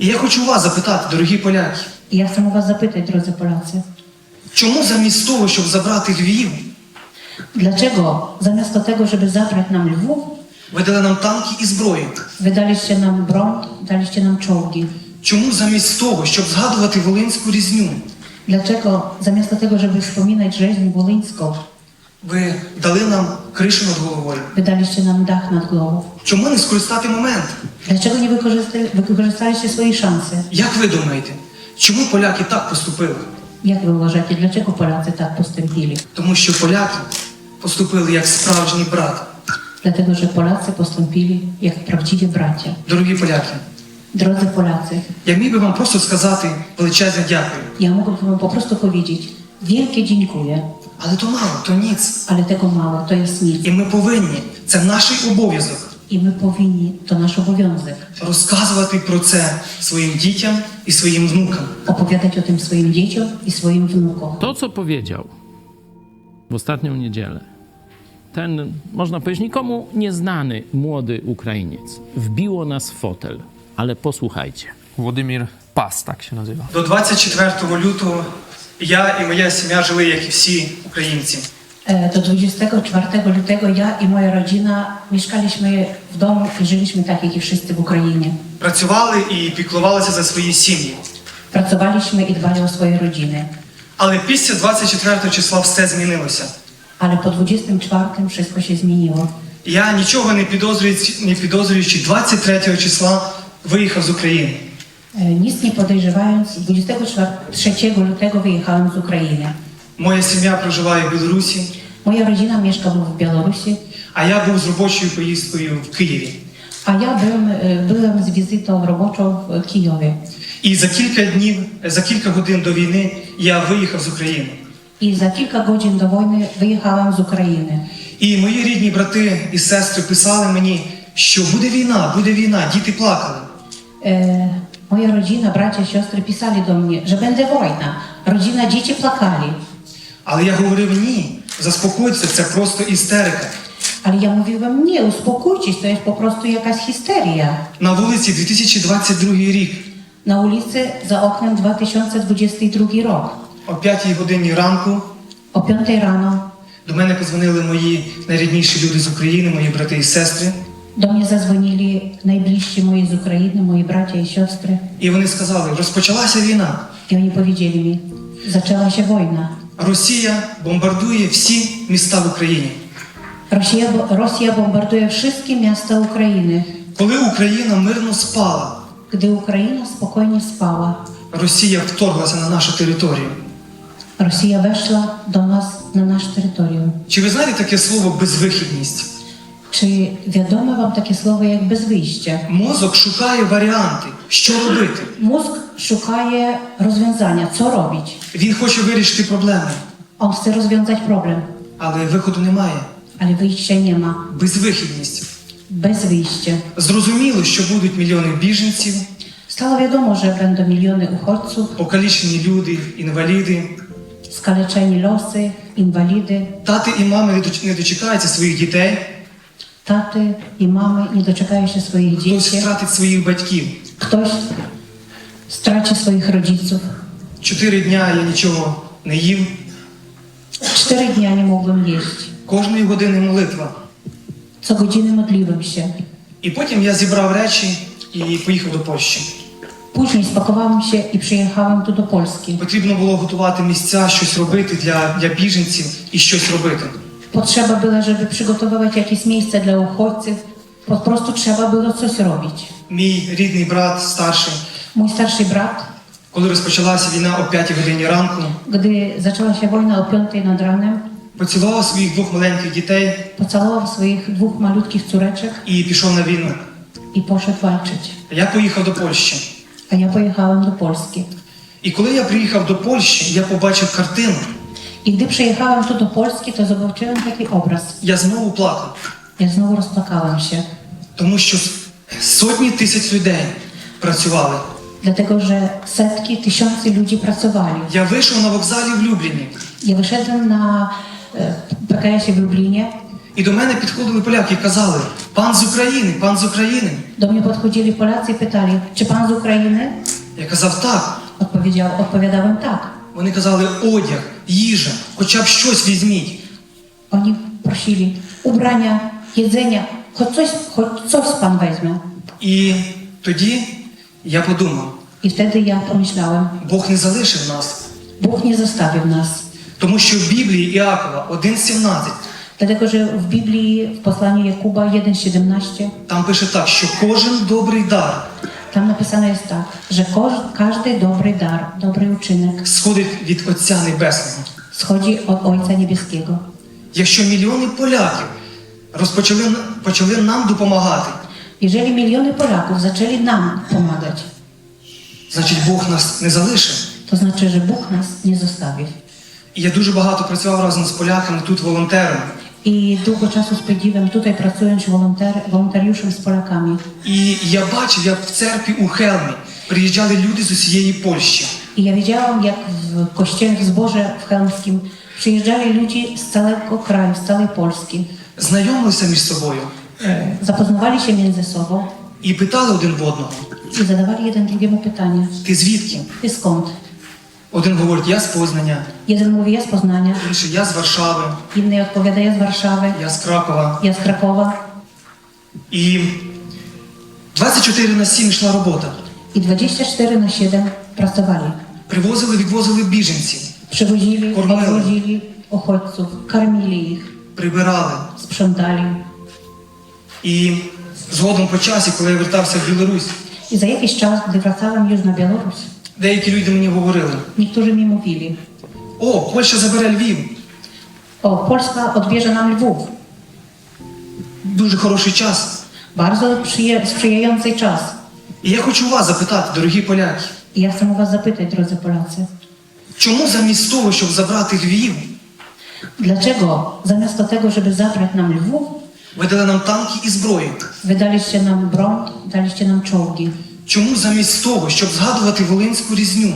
І я хочу вас запитати, дорогі поляки, chcę u Was zapytać, drodzy Polacy, чому замість того, щоб забрати Львів, dlaczego zamiast tego, żeby zabrać nam Lwów, ви дали нам танки і зброю? wydaliście nam broń, daliście nam czołgi? Чому замість того, щоб згадувати Волинську різню, Dlaczego zamiast tego, żeby wspominać rzeźnię wolyńską, ви дали нам кришу над головою? wydaliście nam dach nad głową? Чому не скористати момент? Dlaczego nie wykorzysta- wykorzystaliście swojej szansy? Як ви думаєте, чому поляки так поступили? Jak wy uważacie, dlaczego Polacy tak postąpili? Тому що поляки поступили як справжній брат. Dlatego, że Polacy postąpili jak prawdziwi bracia. Дорогі поляки, Drodzy Polacy, я міг би вам просто сказати величезне дякую. ja mógłbym wam po prostu powiedzieć wielkie dziękuję, Але то мало, то ніц. ale tego mało, to jest nic. І ми повинні, це наш обов'язок, I my powinni, to nasz obowiązek, розказувати про це своїм дітям і своїм внукам. opowiadać o tym swoim dzieciom i swoim wnukom. To, co powiedział w ostatnią niedzielę, ten, można powiedzieć, nikomu nieznany młody Ukrainiec, wbiło nas w fotel. Ale posłuchajcie. Володимир Пас, так się nazywa. До 24 лютого я і моя сім'я жили, як і всі українці. Do 24 lutego ja i moja rodzina mieszkaliśmy w domu i żyliśmy tak jak i wszyscy w Ukrainie. Працювали і піклувалися за свої сім'ї. Pracowaliśmy i dbali o swoje rodziny. Але після 24 числа все змінилося. Ale po 24 wszystko się zmieniło. Я нічого не підозрюючи, не підозрюючи 23 числа виїхав з України. E, Nic nie podejrzewając, 23 lutego wyjechałem z Ukrainy. Моя сім'я проживає в Білорусі, Moja rodzina mieszka w Białorusi, а я був з робочою поїздкою в Києві. a ja byłem, e, byłem z wizytą roboczą w Kijowie. І за кілька днів, за кілька годин до війни я виїхав з України. I za kilka godzin do wojny wyjechałem z Ukrainy. І мої рідні брати і сестри писали мені, що буде війна, буде війна, діти плакали. E, moja rodzina, bracia, siostry pisali do mnie, że będzie wojna. Rodzina, dzieci płakali. Але я говорив ні, заспокойтеся, це просто істерика. Ale ja mówiłem, nie, uspokójcie się, to jest po prostu jakaś histeria. На вулиці 2022 рік, Na ulicy za oknem 2022 rok. о 5 годині ранку, O 5 rano до мене позвонили мої найрідніші люди з України, мої брати і сестри. Do mnie zadzwonili najbliżsi moi z Ukrainy, moi bracia i siostry. І вони сказали, розпочалася війна. Oni powiedzieli mi, zaczęła się wojna. Росія бомбардує всі міста в Україні. Rosja, Rosja bombarduje wszystkie miasta Ukrainy. Коли Україна мирно спала, Gdy Ukraina spokojnie spała, Росія вторглася на нашу територію. Rosja weszła do nas na nasze terytorium. Чи ви знаєте таке слово безвихідність? Wiadomo wam takie słowo jak bez wyjścia? Мозок шукає варіанти, що робити. Mózg szukaje rozwiązania, co robić. Він хоче вирішити проблеми, On chce rozwiązać problem, але виходу немає. wyjścia nie ma. Безвихідність. Wyjścia. Зрозуміло, що будуть мільйони біженців, Stało wiadomo, że będą miliony uchodźców, покалічені люди, інваліди. skaleczeni losy, inwalidy, Тати і мами не дочекаються своїх дітей, taty i mamy nie doczekają się swoich хтось втратить своїх батьків. Ktoś straci swoich rodziców. Чотири дня я нічого не їв. Cztery dnia nie mogłem jeść. Кожної години молитва. Co godziny modliłem. І потім я зібрав речі і поїхав до Польщі. Później spakowałem się i przyjechałem tu do Polski. Потрібно було готувати місця, щось робити для, для біженців і щось робити. Potrzeba była, żeby przygotowywać jakieś miejsce dla uchodźców. Po prostu trzeba było coś robić. Мій рідний брат, старший, Mój starszy brat, коли розпочалася війна о 5 годині ранку, gdy zaczęła się wojna o 5 nad ranem, поцілував своїх двох маленьких дітей pocałował swoich dwóch malutkich córeczek і pішов на війну. i poszedł walczyć. Я поїхав до Польщі. A ja pojechałem do Polski. І коли я приїхав до Польщі, я побачив картину. I gdy przyjechałem tu do Polski, to zobaczyłem taki obraz. Я знову плакав, Ja znowu rozpłakałem się, тому що сотні тисяч людей працювали. dlatego że setki, tysiące ludzi pracowali. Я вийшов на вокзалі в Любліні. Ja wyszedłem na e, PKS-ie w Lublinie І до мене підходили поляки і казали: пан з України, пан з України. Do mnie podchodzili Polacy i pytali, czy pan z Ukrainy? Я казав так. Odpowiedział, odpowiadałem tak. Вони казали одяг, їжа, хоча б щось візьміть. Oni prosili ubrania, jedzenia, choć coś, choć coś pan weźmie. І тоді я подумав: I wtedy ja pomyślałem, Бог не залишив нас, Bóg nie zostawił nas. тому що в Біблії Іакова 1,17 Dlatego, że w Biblii, w posłaniu Jakuba 1,17, там пише так, що кожен добрий дар napisane jest tak, że koż- każdy dobry dar, dobry uczynek сходить від Отця Небесного. schodzi od Ojca Niebieskiego. Якщо мільйони поляків розпочали почали нам допомагати, Jeżeli miliony Polaków zaczęli nam pomagać, значить Бог нас не залишив. to znaczy, że Bóg nas nie zostawi. І я дуже багато працював разом з поляками тут волонтером. I długo czasu spędziłem tutaj pracując wolonter, wolontariuszem z Polakami. І я бачив, як в церкві у Хелмі приїжджали люди з усієї Польщі. Ja widziałam, jak w kościele w zborze w Chełmskim przyjeżdżali ludzie z całego kraju, z całej Polski. Знайомилися між собою się między sobą і питали один в одного: i zadawali jeden drugiemu pytanie. Ти звідки? Ty skąd? Один говорить, я з Познання, Jeden mówi, ja z Poznania, інший я з Варшави, inny odpowiada, ja z Warszawy, я з Кракова. ja z Krakowa. І 24 на 7 йшла робота. I 24 na 7 pracowali. Привозили, відвозили біженців, Przywozili, Kormyli. odwozili uchodźców, karmili ich, прибирали. sprzątali. І згодом по часі, коли я вертався в Білорусь, I za jakiś czas, gdy wracałem już na Białoruś, деякі люди мені говорили: niektórzy mi mówili, О, Польща забере Львів. o, Polska odbierze nam Lwów. Дуже хороший час. Bardzo przyje- sprzyjający czas. І я хочу вас запитати, дорогі поляки, I ja chcę u was zapytać, drodzy Polacy, чому замість того, щоб забрати Львів, dlaczego zamiast tego, żeby zabrać nam Lwów, ви дали нам танки і зброю? wydaliście nam broń, daliście nam czołgi? Чому замість того, щоб згадувати Волинську різню,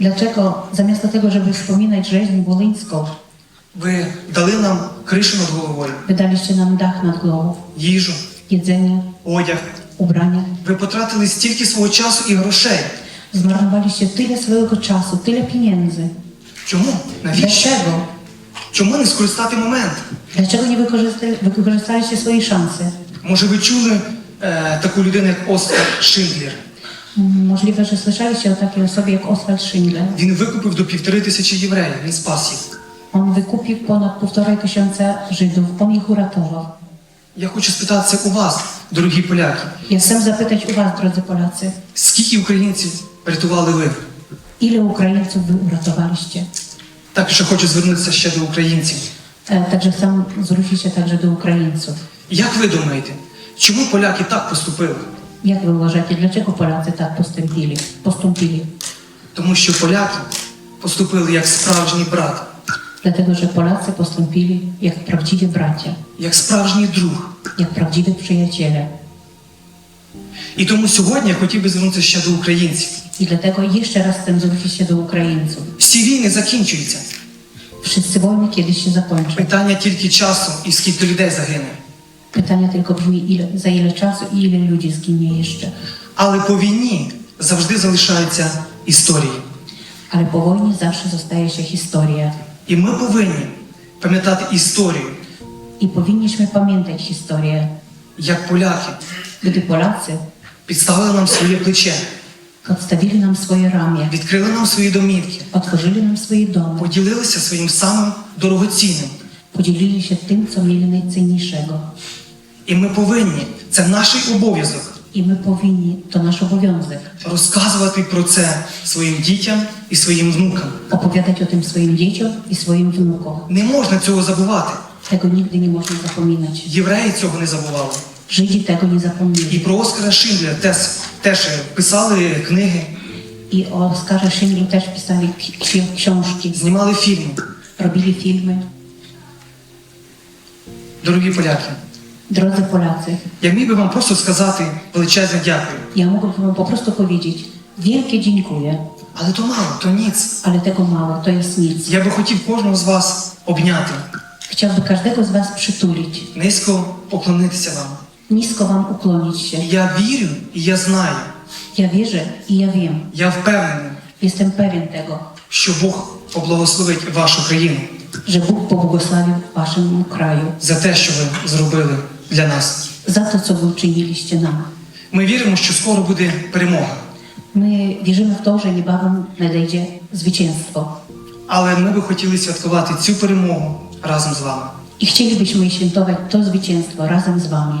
Dlaczego zamiast tego, żeby wspominać rzeźnię wolyńską, ви дали нам кришу над головою, wydaliście nam dach nad głową, їжу, jedzenie, одяг? ubrania? Ви потратили стільки свого часу і грошей. Zmarnowaliście tyle swojego czasu, tyle pieniędzy. Чому? Навіщо? Dlaczego? Чому не скористати момент? Dlaczego nie wykorzysta- wykorzystaliście swojej szansy? Може, ви чули е, таку людину, як Оскар Шиндлер? Mm, Możliwe, że słyszeliście o takiej osobie jak Oswald Schindler. Він викупив до півтори тисячі євреїв, він спас їх. On wykupił ponad półtorej tysiąca Żydów. On ich uratował. Я хочу спитатися у вас, дорогі поляки, Ja chcę zapytać u was, drodzy Polacy, скільки українців врятували ви? ile Ukraińców wy uratowaliście? Так що хочу звернутися ще до українців. E, Także chcę zwrócić się także do Ukraińców. Як ви думаєте, чому поляки так поступили? Jak wy uważacie, dlaczego Polacy tak postąpili? postąpili? Тому що поляки поступили як справжній брат, Dlatego, że Polacy postąpili jak prawdziwi bracia, як справжній друг. jak prawdziwi przyjaciele. І тому сьогодні я хотів би звернутися ще до українців. I dlatego jeszcze raz chcę zwrócić się do Ukraińców. Всі війни закінчуються. Wszyscy wojny kiedyś się zakończą. Питання тільки часу і скільки людей загине. Pytanie tylko brzmi, ile, za ile czasu i ile ludzi zginie jeszcze. Але по війні завжди залишаються історії. Ale po wojnie zawsze zostaje się historia. І ми повинні пам'ятати історію, I powinniśmy pamiętać historię, як поляки gdy Polacy підставили нам своє плече, odstawili nam swoje ramię, відкрили нам свої домівки, otworzyli nam swoje domy, поділилися своїм самим дорогоцінним. podzielili się tym, co mieli najcenniejszego. І ми повинні, це наш обов'язок, I my powinni, to nasz obowiązek, розказувати про це своїм дітям і своїм внукам. o tym swoim dzieciom i swoim wnukom. Не можна цього забувати. Tego nigdy nie można zapominać. Євреї цього не забували. Żydzi tego nie І про Оскара Шиндлера теж, теж писали книги, Schindlu też pisali ksi- ksi- książki, знімали фільми. robili filmy. Дорогі поляки, Drodzy Polacy, я міг би вам просто сказати величезне дякую. ja mógłbym wam po prostu powiedzieć wielkie dziękuję, Але то мало, то ніц. ale tego mało, to jest nic. Я би хотів кожного з вас обняти, Chciałby każdego z Was przytulić, низько поклонитися вам. nisko Wam ukłonić się. Я вірю і я знаю, Ja wierzę i ja wiem, я впевнений, jestem pewien tego, що Бог поблагословить вашу країну że Bóg pobłogosławił Waszemu kraju за те, що ви зробили для нас. za to, co Wy uczyniliście nam. Ми віримо, що скоро буде перемога, My wierzymy w to, że niebawem nadejdzie zwycięstwo. але ми би хотіли святкувати цю перемогу разом з вами. I chcielibyśmy świętować to zwycięstwo razem z Wami.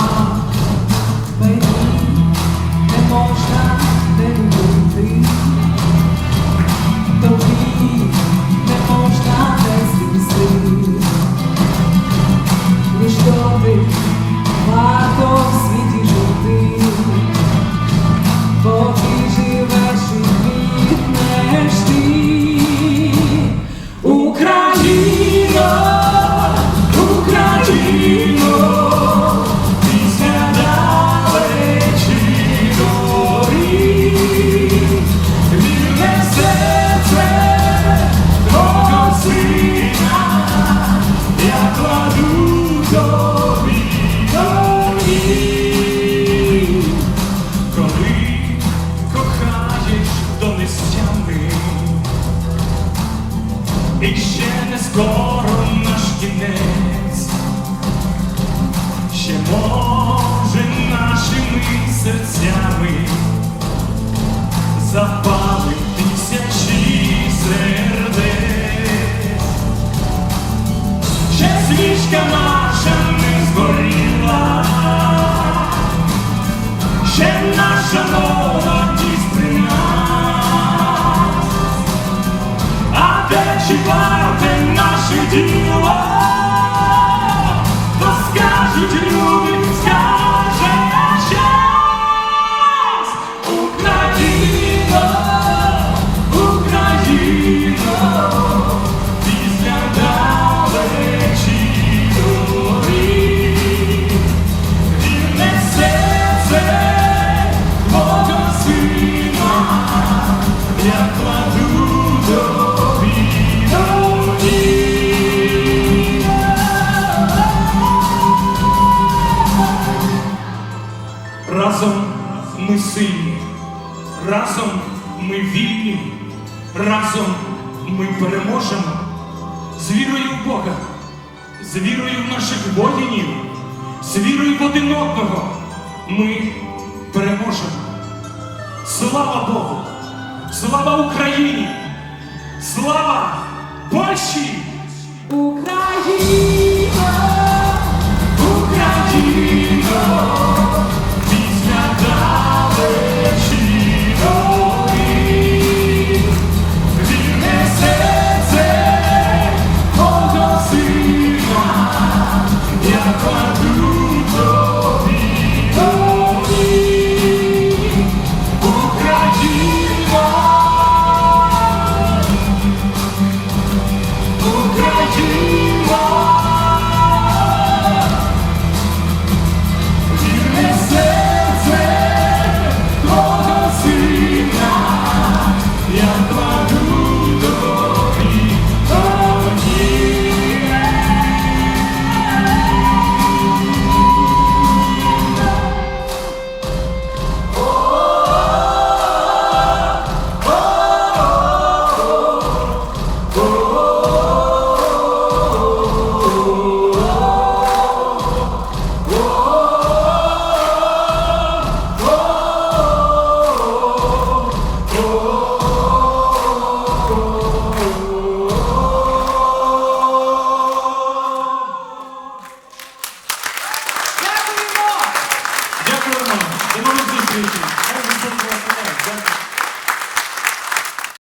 Серцями. Запали тисячі сердець, ще свічка наша не згоріла, ще наша молодість при нас. А де чіпати наше діло, то скажуть люди, ми сильні, разом ми вільні, разом ми переможемо з вірою в Бога, з вірою в наших воїнів, з вірою в один одного. Ми переможемо. Слава Богу! Слава Україні! Слава Польщі! Україна,